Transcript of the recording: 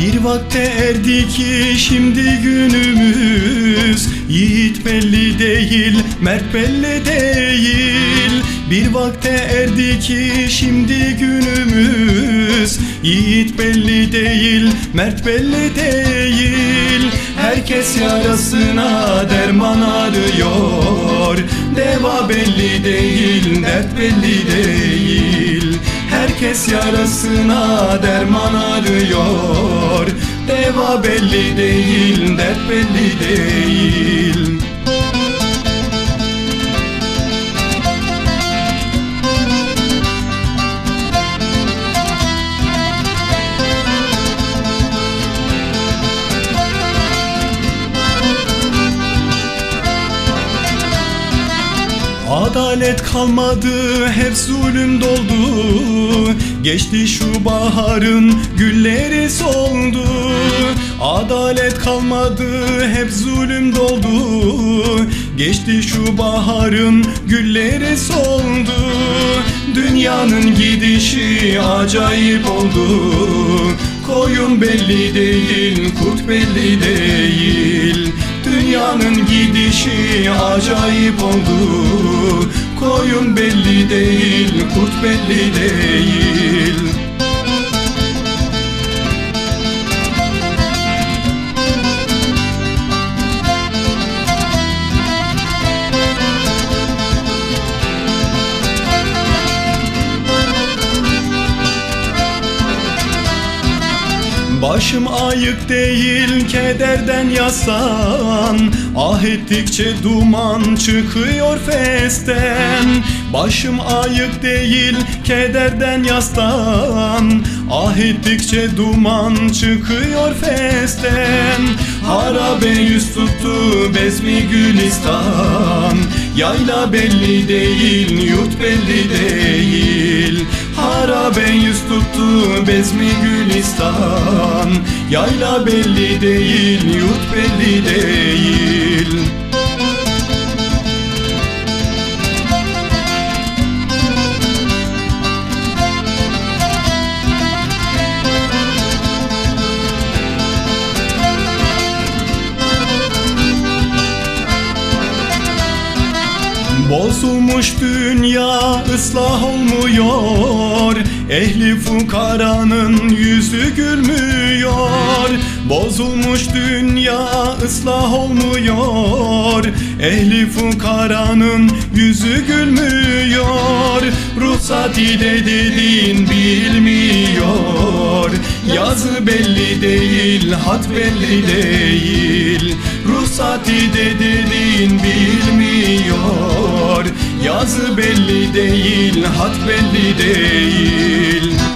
Bir vakte erdi ki şimdi günümüz Yiğit belli değil, mert belli değil. Bir vakte erdi ki şimdi günümüz Yiğit belli değil, mert belli değil. Herkes yarasına derman arıyor. Deva belli değil, dert belli değil Herkes yarasına derman arıyor. Deva belli değil, dert belli değil. Adalet kalmadı hep zulüm doldu Geçti şu baharın gülleri soldu. Adalet kalmadı hep zulüm doldu. Geçti şu baharın gülleri soldu. Dünyanın gidişi acayip oldu. Koyun belli değil, kurt belli değil. Dünyanın gidişi acayip oldu. Koyun belli değil, kurt belli değil Başım ayık değil kederden yasan. Ah ettikçe duman çıkıyor festen. Başım ayık değil kederden yastan Ah ettikçe duman çıkıyor festen. Harabe yüz tuttu bezmi gülistan. Yayla belli değil yurt belli değil. Harabe yüz tuttu bezmi gülistan. Yayla belli değil yurt belli değil Bozulmuş dünya ıslah olmuyor. Ehli fukaranın yüzü gülmüyor. Bozulmuş dünya ıslah olmuyor. Ehli fukaranın yüzü gülmüyor. Ruhsat ile dediğin bilmiyor. Yazı belli değil, hat belli değil. Ruhsat ile dediğin bilmiyor Yazı belli değil, hat belli değil